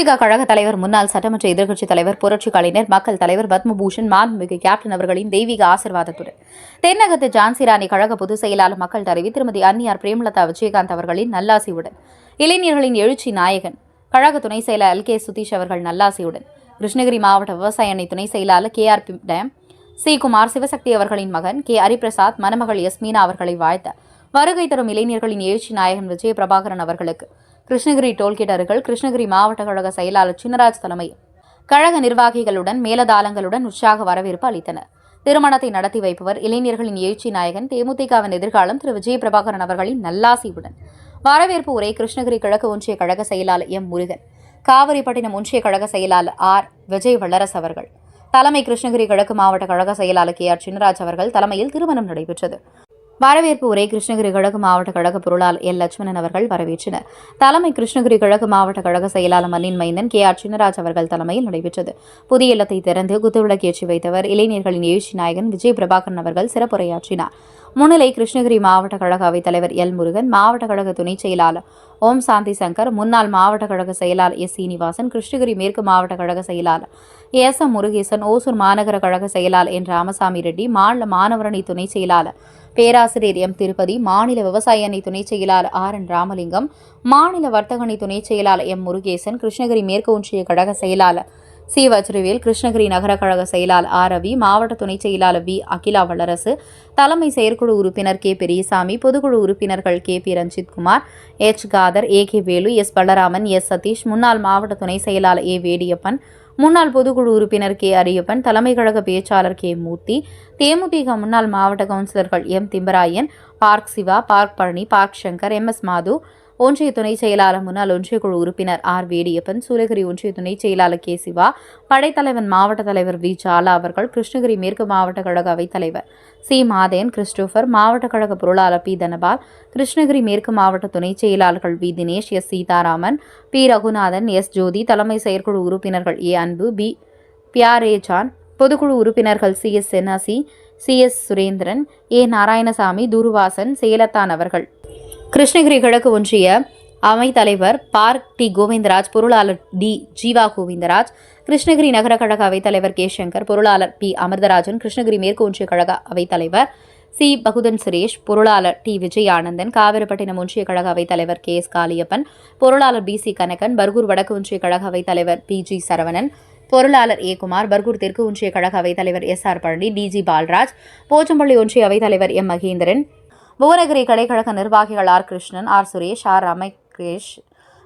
தேமுதிக கழக தலைவர் முன்னாள் சட்டமன்ற எதிர்க்கட்சித் தலைவர் புரட்சி கலைஞர் மக்கள் தலைவர் பத்மபூஷன் மாண்புமிகு கேப்டன் அவர்களின் தெய்வீக ஆசிர்வாதத்துடன். தென்னகத்து ஜான்சி ராணி கழக பொதுச் செயலாளர் மக்கள் தலைவி திருமதி அன்னியார் பிரேமலதா விஜயகாந்த் அவர்களின் நல்லாசியுடன். இளைஞர்களின் எழுச்சி நாயகன். கழக துணை செயலர் எல் கே சுதீஷ் அவர்கள் நல்லாசியுடன். கிருஷ்ணகிரி மாவட்ட விவசாய அணை துணை செயலாளர் K R P dam C. Kumar Sivasakthi அவர்களின் மகன் கே. ஹரிபிரசாத் மணமகள் யஸ்மீனா அவர்களை வாழ்த்த. வருகை தரும் இளைஞர்களின் எழுச்சி நாயகன் விஜய பிரபாகரன் அவர்களுக்கு. கிருஷ்ணகிரி டோல்கேட் அருகில் கிருஷ்ணகிரி மாவட்ட கழக செயலாளர் சின்னராஜ் தலைமையில் கழக நிர்வாகிகளுடன் மேலதாளங்களுடன் உற்சாக வரவேற்பு அளித்தனர். திருமணத்தை நடத்தி வைப்பவர் இளைஞர்களின் எழுச்சி நாயகன் தேமுதிகவின் எதிர்காலம் திரு. விஜய பிரபாகரன் அவர்களின் நல்லாசியுடன். வரவேற்பு உரை கிருஷ்ணகிரி கிழக்கு ஒன்றிய கழக செயலாளர் எம். முருகன் காவிரிப்பட்டினம் ஒன்றிய கழக செயலாளர் ஆர். விஜய் வல்லரசு அவர்கள் தலைமை கிருஷ்ணகிரி கிழக்கு மாவட்ட கழக செயலாளர் கே. ஆர். சின்னராஜ் அவர்கள் தலைமையில் திருமணம் நடைபெற்றது. வரவேற்பு உரை கிருஷ்ணகிரி கிழக்கு மாவட்ட கழக பொருளாளர் எல். லட்சுமணன் அவர்கள் வரவேற்றனர். தலைமை கிருஷ்ணகிரி கிழக்கு மாவட்ட கழக செயலாளர் மன்னின் மைந்தன் கே. ஆர். சின்னராஜ் அவர்கள் தலைமையில் நடைபெற்றது. புதிய இல்லத்தை திறந்து குத்துவிளக்கு ஏற்றி வைத்தவர் இளைஞர்களின் எழுச்சி நாயகன் விஜய் பிரபாகரன் அவர்கள் சிறப்புரையாற்றினார். முன்னிலை கிருஷ்ணகிரி மாவட்ட கழக அவைத் தலைவர் எல். முருகன் மாவட்ட கழக துணைச் செயலாளர் ஓம் சாந்தி சங்கர் முன்னாள் மாவட்ட கழக செயலாளர் எஸ். சீனிவாசன் கிருஷ்ணகிரி மேற்கு மாவட்ட கழக செயலாளர் எஸ். எம். முருகேசன் ஓசூர் மாநகர கழக செயலாளர் என். ராமசாமி ரெட்டி மாநில மாணவரணி துணைச் செயலாளர் பேராசிரியர் எம். திருப்பதி மாநில விவசாய அணி துணை செயலாளர் ஆர். என். ராமலிங்கம் மாநில வர்த்தக அணி செயலாளர் எம். முருகேசன் கிருஷ்ணகிரி மேற்கு ஒன்றிய கழக செயலாளர் சி. வஜ்ரவேல் கிருஷ்ணகிரி நகர கழக செயலாளர் ஆர். ரவி மாவட்ட துணை செயலாளர் வி. அகிலா வல்லரசு தலைமை செயற்குழு உறுப்பினர் கே. பெரியசாமி பொதுக்குழு உறுப்பினர்கள் K. P. Ranjithkumar H. Kadar A. K. Velu S. Balaraman S. Sathish முன்னாள் மாவட்ட துணை செயலாளர் ஏ. வேடியப்பன் முன்னாள் பொதுக்குழு உறுப்பினர் கே அரியப்பன் தலைமை கழக பேச்சாளர் கே மூர்த்தி தேமுதிக முன்னாள் மாவட்ட கவுன்சிலர்கள் M Thimbarayan park Siva park Palani park Shankar M S Mathu ஒன்றிய துணை செயலாளர் முன்னாள் ஒன்றிய குழு உறுப்பினர் ஆர். வேடியப்பன் சூலகிரி ஒன்றிய துணை செயலாளர் கே. சிவா படைத்தலைவன் மாவட்ட தலைவர் வி. ஜாலா அவர்கள் கிருஷ்ணகிரி மேற்கு மாவட்ட கழக அவைத்தலைவர் சி. மாதேன் கிறிஸ்டோபர் மாவட்ட கழக பொருளாளர் பி. தனபால் கிருஷ்ணகிரி மேற்கு மாவட்ட துணை செயலாளர்கள் V. Dinesh S. Seetharaman P. Raghunathan S. Jothi தலைமை செயற்குழு உறுப்பினர்கள் ஏ. அன்பு பி. பியாரேஜான் பொதுக்குழு உறுப்பினர்கள் C. S. Chennasi C. S. Surendran A. Narayanasamy Thuruvasan சேலத்தான் அவர்கள் கிருஷ்ணகிரி கிழக்கு ஒன்றிய அவைத் தலைவர் பார்க் டி கோவிந்தராஜ் பொருளாளர் டி ஜீவா கோவிந்தராஜ் கிருஷ்ணகிரி நகர கழக அவைத் தலைவர் கே சங்கர் பொருளாளர் பி அமிர்தராஜன் கிருஷ்ணகிரி மேற்கு ஒன்றிய கழக அவைத் தலைவர் சி பகுதன் சுரேஷ் பொருளாளர் டி விஜய் ஆனந்தன் காவிரிப்பட்டினம் ஒன்றிய கழக அவைத் தலைவர் கே எஸ் காளியப்பன் பொருளாளர் பி சி கனகன் பர்கூர் வடக்கு ஒன்றிய கழக அவைத்தலைவர் பி ஜி சரவணன் பொருளாளர் ஏ குமார் பர்கூர் தெற்கு ஒன்றிய கழக அவைத் தலைவர் S R Palani T G Palraj Pochampalli ஒன்றிய அவைத் தலைவர் எம் மகேந்திரன் புவனகிரி கலைக்கழக நிர்வாகிகள் R. Krishnan R. Suresh R. Ramesh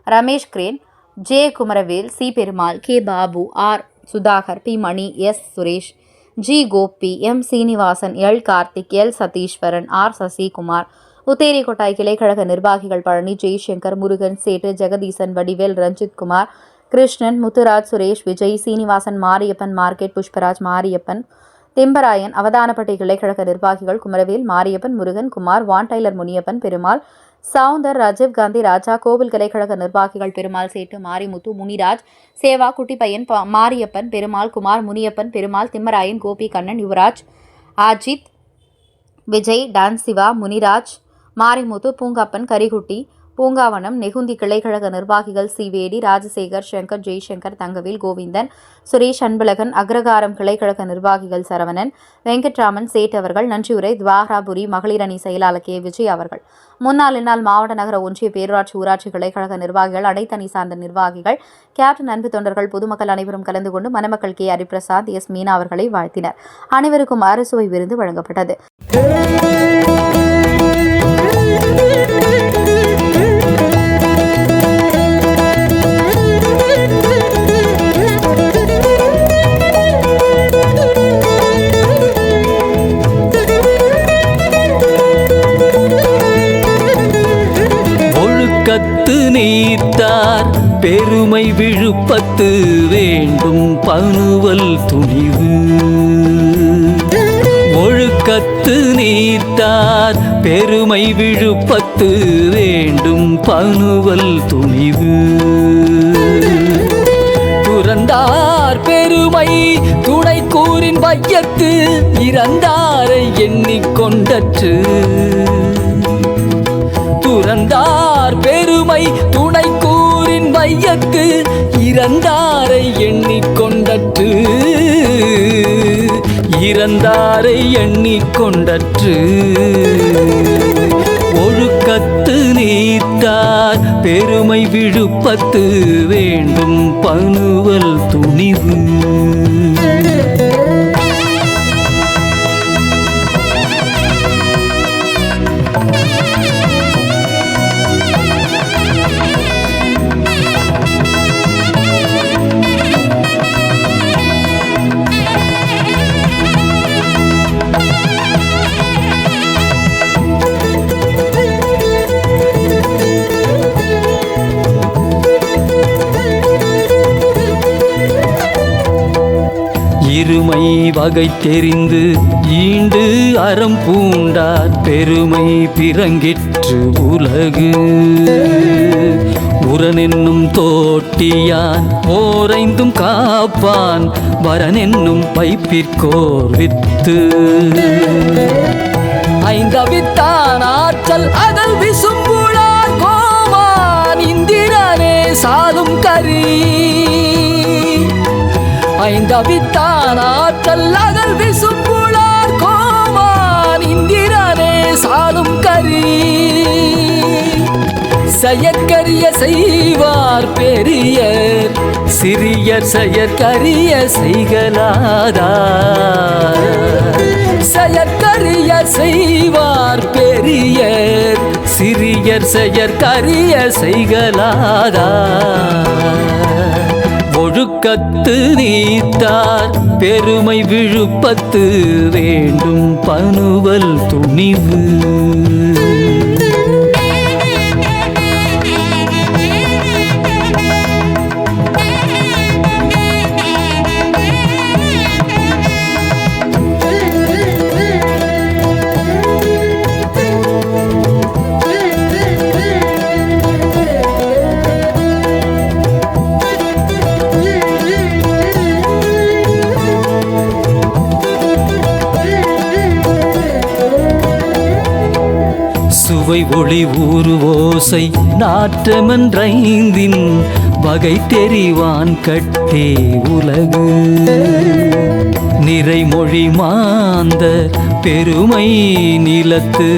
Ramesh crane J. Kumaravel C. Perumal K. Babu R. Sudhakar P. Mani S. Suresh G. Gopi M. Srinivasan L. Karthik L. Satheeswaran R. Sasikumar Utherikottai கிளைக்கழக நிர்வாகிகள் Palani Jaishankar Murugan Settu Jagadeesan Vadivel Ranjith Kumar Krishnan Muthuraj Suresh Vijay Srinivasan Mariyappan market Pushparaj Mariyappan Thimbarayan Avathanapatti கிளைக்கழக நிர்வாகிகள் குமரவேல் மாரியப்பன் முருகன் குமார் வான் tailor Muniyappan Perumal Soundar Rajiv Gandhi Raja கோவில் கிளைக்கழக நிர்வாகிகள் பெருமாள் சேட்டு மாரிமுத்து முனிராஜ் சேவா குட்டிப்பையன் ப- Mariyappan Perumal Kumar Muniyappan Perumal Thimmarayan Gopi Kannan Yuvaraj Ajith Vijay dance Siva Muniraj Marimuthu Poongappan Karikutti Poongavanam Negundhi கிளைக்கழக நிர்வாகிகள் சிவேடி ராஜசேகர் சங்கர் ஜெய்சங்கர் தங்கவேல் கோவிந்தன் சுரேஷ் அன்பழகன் அக்ரகாரம் கிளைக்கழக நிர்வாகிகள் Saravanan Venkatraman chat அவர்கள் நன்றியுரை துவாராபுரி மகளிர் அணி செயலாளர் கே விஜய் அவர்கள் முன்னாள் இந்நாள் மாவட்ட நகர ஒன்றிய பேரூராட்சி ஊராட்சி கிளைக்கழக நிர்வாகிகள் அனைத்தணி சார்ந்த நிர்வாகிகள் கேப்டன் அன்பு தொண்டர்கள் பொதுமக்கள் அனைவரும் கலந்து கொண்டு மணமக்கள் கே ஹரிபிரசாத் எஸ் மீனா அவர்களை வாழ்த்தினர் அனைவருக்கும் அரசுவை விருந்து வழங்கப்பட்டது நீத்தார். பெருமை விழுப்பத்து வேண்டும் பனுவல் துணிவு. ஒழுக்கத்து நீத்தார். பெருமை விழுப்பத்து வேண்டும் பனுவல் துணிவு. துறந்தார் பெருமை துணை கூறின் வையத்து. இறந்தாரை எண்ணிக்கொண்டற்று துறந்தார் துணை கூறின் வையக்கு இறந்தாரை எண்ணிக்கொண்டற்று இறந்தாரை எண்ணிக்கொண்டற்று ஒழுக்கத்து நீத்தார் பெருமை விழுப்பத்து வேண்டும் பணுவல் துணிவு. இருமை வகை தெரிந்து ஈண்டு அறம் பூண்டார். பெருமை பிறங்கிற்று உலகு. உரனென்னும் தோட்டியான் ஓரைந்தும் காப்பான். வரனென்னும் பைப்பிற்கோர் வித்து. ஐந்தவித்தான் ஆற்றல் அதல் விசும்புளார் கோமான். இந்திரனே சாலும் கரி. ஐந்தவித்தான் ஆற்றல் அதல் விசும்புளார் கோமான் இந்திரனே சாலும் கரி. செயற்கரிய செய்வார் பெரியர் சிறியர் செயற்கரிய செய்கலாதா செயற்கரிய செய்வார் பெரியர் சிறியர் செயற்கரிய செய்கலாதா கத்து நீத்தார். பெருமை விழுப்பத்து வேண்டும். பனுவல் துணிவு. சுவை ஒளி ஊறு ஓசை நாற்றமன்றைந்தின் வகை தெரிவான் கட்டே உலகு. நிறைமொழி மாந்த பெருமை நிலத்து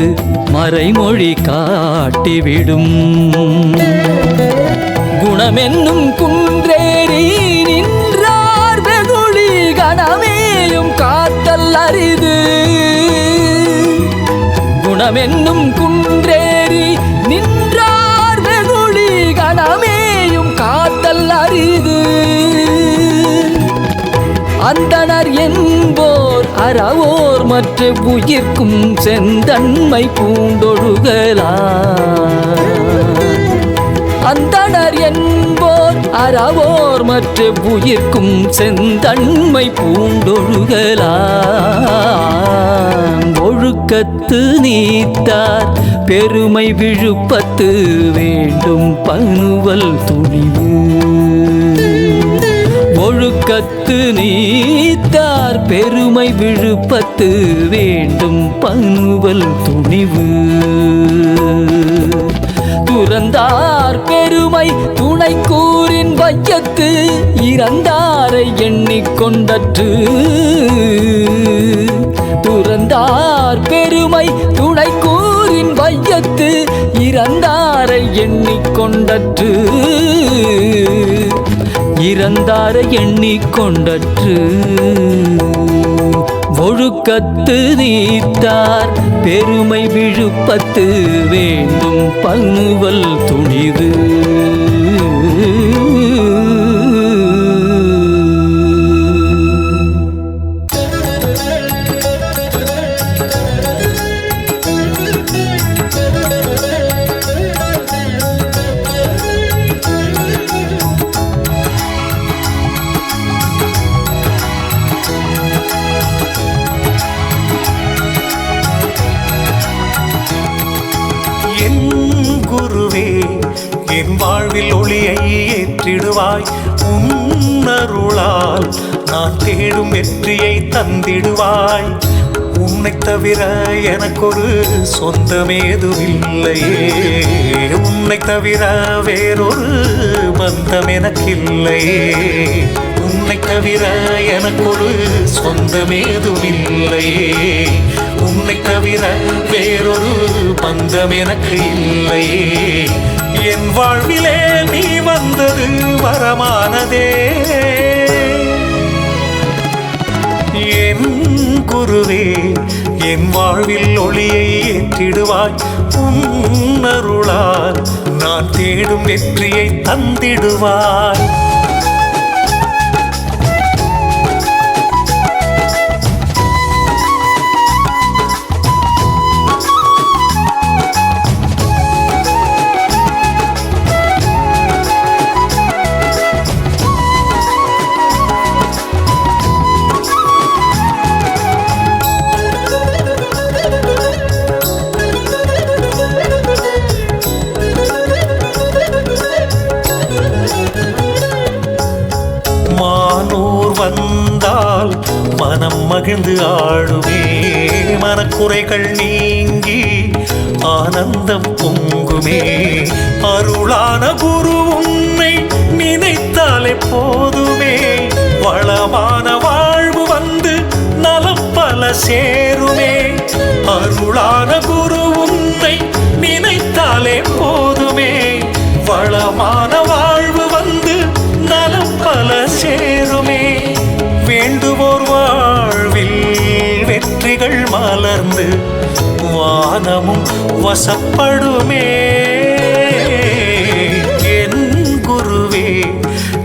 மறைமொழி காட்டிவிடும். குணமென்னும் குன்றேறி நின்றார் வெகுளி கணமேயும் காத்தல் அரிது. குணமென்னும் குன்றேறி அந்தனர் என்போர் அறவோர் மற்ற உயிர்க்கும் செந்தன்மை பூண்டொழுகலா அந்தனர் என்போர் அறவோர் மற்ற உயிர்க்கும் செந்தன்மை பூண்டொழுகலா ஒழுக்கத்து நீத்தார் பெருமை விழுப்பத்து வேண்டும் பணுவல் துணிவு. ஒழுக்கத்து நீத்தார் பெருமை விழுப்பத்து வேண்டும் பணுவல் துணிவு. துறந்தார் பெருமை துணை கூறின் வையத்து இறந்தாரை எண்ணிக்கொண்டற்று துறந்தார் பெருமை துணை கூறின் வையத்து இறந்தாரை எண்ணிக்கொண்டற்று இறந்தாரை எண்ணிக்கொண்டற்று. ஒழுக்கத்து நீத்தார் பெருமை விழுப்பத்து வேண்டும். பணுவல் துணிவு. ஏற்றிடுவாய் உன்னருளால் நான் தேடும் வெற்றியை தந்திடுவாய். உன்னை தவிர எனக்கொரு சொந்தமேதுவில்லையே உன்னை தவிர வேறொரு பந்தம் எனக்கில்லையே உன்னை தவிர எனக்கொரு சொந்தமேதுவில்லையே உன்னை தவிர வேறொரு பந்தம் எனக்கு இல்லையே என் வாழ்விலே நீ வந்தது வரமானதே. என் குருவே என் வாழ்வில் ஒளியை ஏற்றிடுவாய். உன்னருளால் நான் தேடும் வெற்றியை தந்திடுவாய். மலர்ந்து வானமும் வசப்படுமே. என் குருவே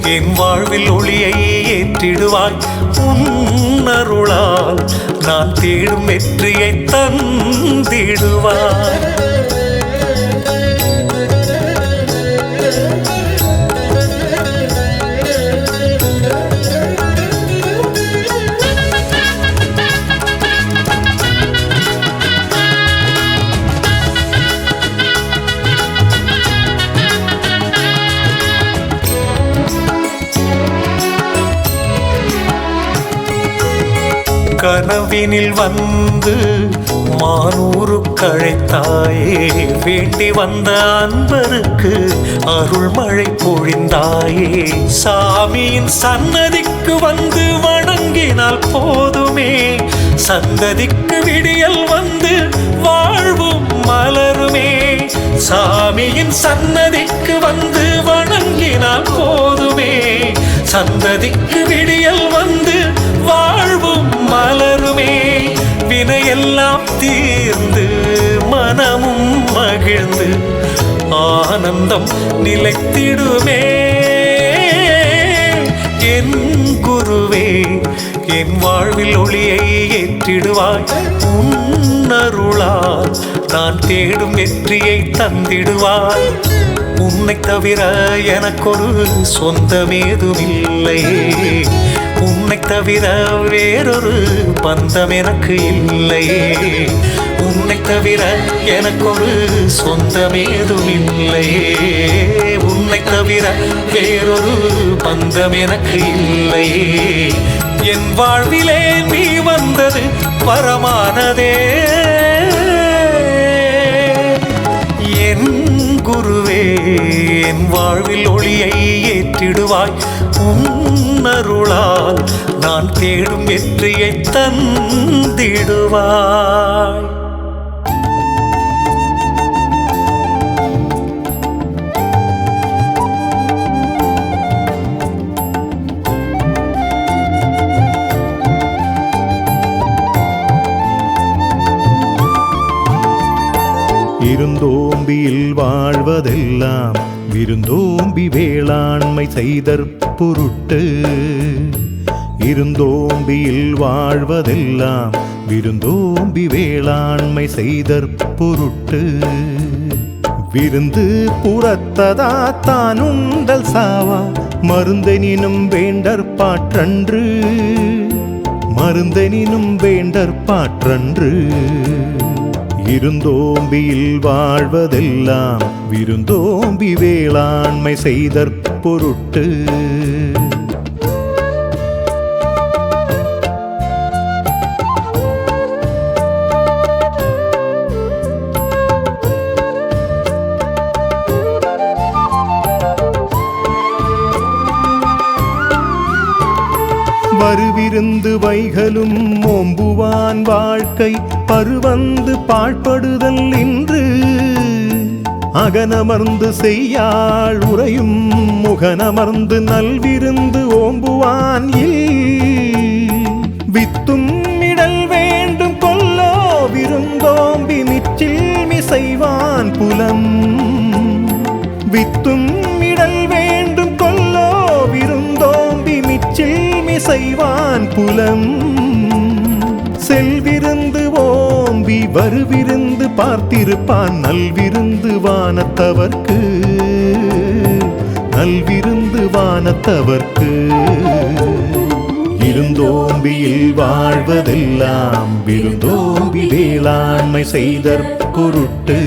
என் வாழ்வில் ஒளியை ஏற்றிடுவாய் உன்னருளால். நான் தேடும் வெற்றியை தந்திடுவாய். கனவினில் வந்து மானூரு கழைத்தாயே வேண்டி வந்த அன்பருக்கு அருள் மழை பொழிந்தாயே. சாமியின் சன்னதிக்கு வந்து வணங்கினால் போதுமே. சந்ததிக்கு விடியல் வந்து வாழ்வும் மலருமே. சாமியின் சன்னதிக்கு வந்து வணங்கினால் போதுமே. சந்ததிக்கு விடியல் வந்து வாழ்வும் மலருமே. வினையெல்லாம் தீர்ந்து மனமும் மகிழ்ந்து ஆனந்தம் நிலைத்திடுமே. என் குருவே என் வாழ்வில் ஒளியை ஏற்றிடுவாய். உன்னருளால் நான் தேடும் வெற்றியை தந்திடுவாய். உன்னை தவிர எனக்கொரு சொந்தமேதுமில்லையே. உன்னை தவிர வேறொரு பந்தம் எனக்கு இல்லை. உன்னை தவிர எனக்கொரு சொந்தம் ஏதும் இல்லை. உன்னை தவிர வேறொரு பந்தம் எனக்கு இல்லை. என் வாழ்விலே நீ வந்தது பரமானதே என் குருவே என் வாழ்வில் ஒளியை ஏற்றிடுவாய். உன் உன்னருளால் நான் தேடும் வெற்றியை தந்திடுவாய். விருந்தோம்பியில் வாழ்வதெல்லாம் விருந்தோம்பி வேளாண்மை செய்தற் பொருட்டு. இருந்தோம்பியில் வாழ்வதெல்லாம் விருந்தோம்பி வேளாண்மை செய்தற் பொருட்டு. விருந்து புறத்ததா தான் உண்டல் சாவா மருந்தெனினும் வேண்டற்பாற்றன்று மருந்தெனினும் வேண்டற்பாற்றன்று இருந்தோம்பியில் வாழ்வதெல்லாம் விருந்தோம்பி வேளாண்மை செய்தற் பொருட்டு மறுவிருந்து வைகளும் ஓம்புவான் வாழ்க்கை பருவந்து பாழ்படுதல் இன்று. அகனமர்ந்து செய்யாள் உறையும் முகனமர்ந்து நல்விருந்து ஓம்புவான் இல். வித்தும் இடல் வேண்டும் கொல்லோ விருந்தோம்பி மிச்சில் மிசைவான் புலம். வித்தும் செய்வான் புலம். செல்விருந்து ஓம்பி வருவிருந்து பார்த்திருப்பான். நல்விருந்து வானத்தவர்க்கு. நல்விருந்து வானத்தவர்க்கு. இருந்தோம்பியில் வாழ்வதெல்லாம் விருந்தோம்பி வேளாண்மை செய்தற் பொருட்டு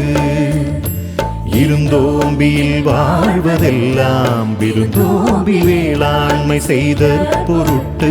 இருந்தோம்பியில் வாழ்வதெல்லாம் விருந்தோம்பி வேளாண்மை செய்த பொருட்டு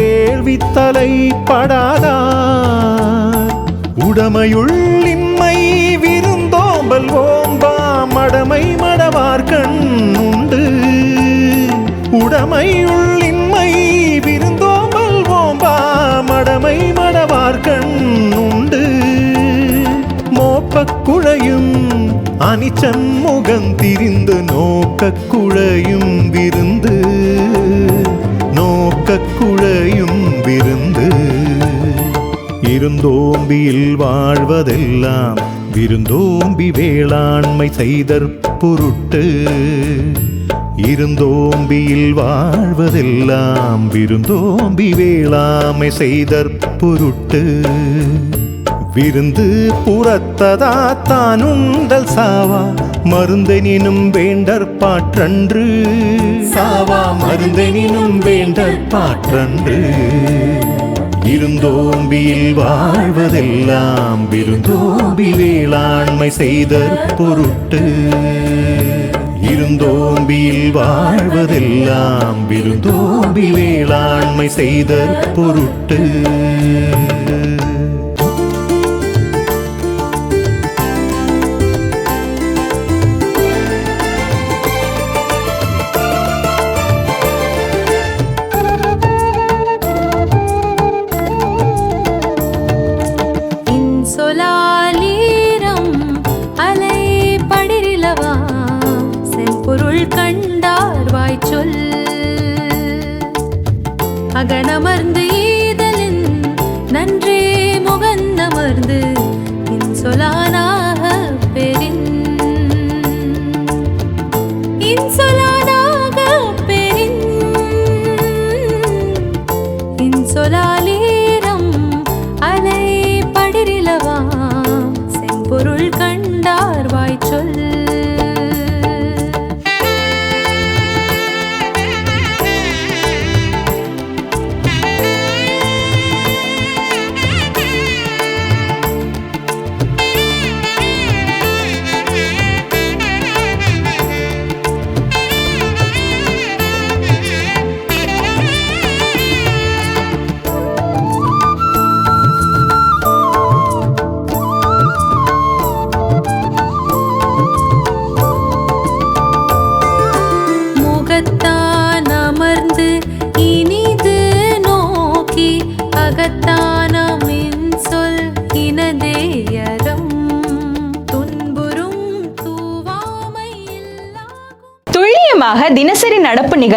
வேள்வித்தலை படாதார். உடமையுள் இம்மை விருந்தோம்பல் ஓம்பா மடமை மடவார் கண் உண்டு. உடமையுள் இம்மை விருந்தோம்பல் ஓம்பா மடமை மடவார் கண் உண்டு. மோப்பக்குழையும் அனிச்சன் முகந்திரிந்து நோக்கக்குழையும் விருந்து. கக்குழையும் விருந்து. இருந்தோம்பியில் வாழ்வதெல்லாம் விருந்தோம்பி வேளாண்மை செய்தற் பொருட்டு. இருந்தோம்பியில் வாழ்வதெல்லாம் விருந்தோம்பி வேளாமை செய்தற் பொருட்டு. விருந்து புறத்ததா தானுண்டல் சாவா. மருந்தெனினும் வேண்டற் பாற்றன்று. சாவா மருந்தெனினும் வேண்டற் பாற்றன்று. இருந்தோம்பியில் வாழ்வதெல்லாம் விருந்தோம்பி வேளாண்மை செய்தற் பொருட்டு. இருந்தோம்பியில் வாழ்வதெல்லாம் விருந்தோம்பி வேளாண்மை செய்தற் பொருட்டு. கண்டார் வாய் சொல் அகனமர்ந்து